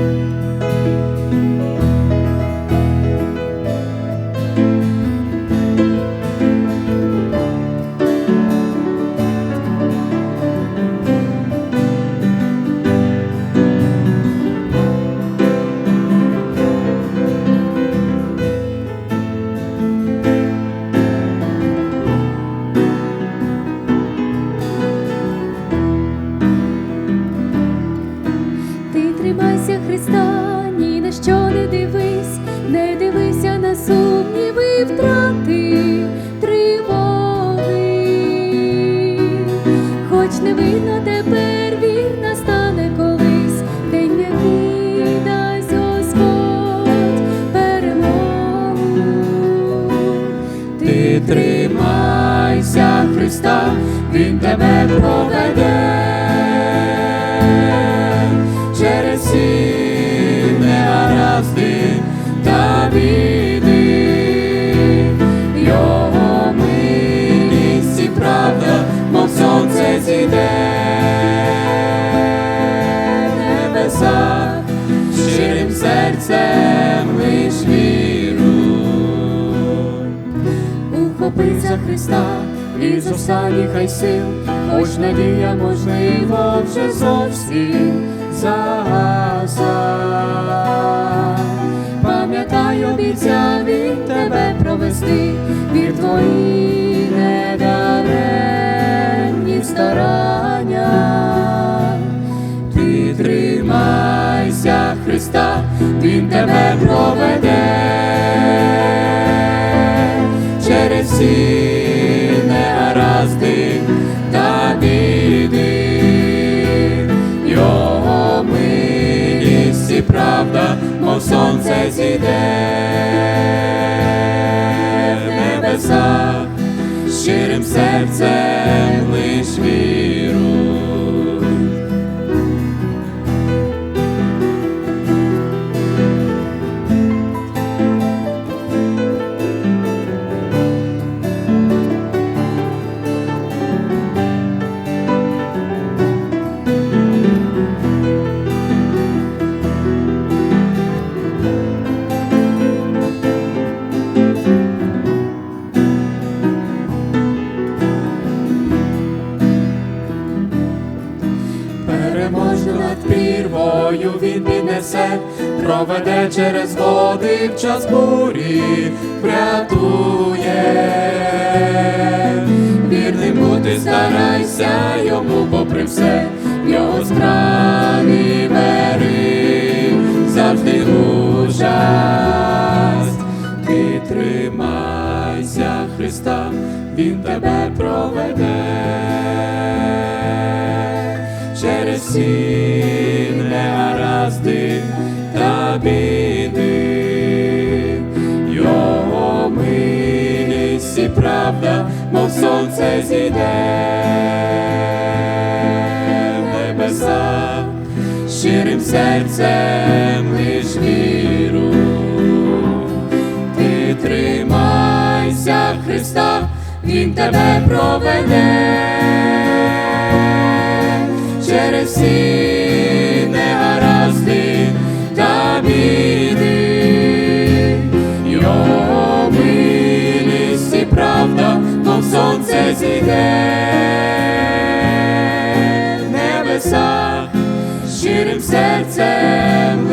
Ти Христа, Він тебе проведе через всі негаразди та біди, Його милість і правда, мов сонце зійде. В небесах, щирим серцем лиш віруй. Ухопись за Христа і з останніх хай сил, хоч надія, можливо, вже зовсім загасла. Пам'ятай, обіцяв він тебе провести, вір твої недаремні старання. Ти тримайся Христа, Він тебе проведе в небеса, щирим серцем лиш віруй. Переможну над прірвою він піднесе, проведе через води в час бурі, врятує. Вірним бути старайся йому попри все, його справі бери, завжди участь. Ти тримайся Христа, Він тебе проведе всі негаразди та біди, Його милість і правда, мов сонце зійде в небеса, щирим серцем лиш віру, ти тримайся Христа, Він тебе проведе через всі негаразди та біди, Його милість і правда, мов сонце зійде. В небесах, щирим серцем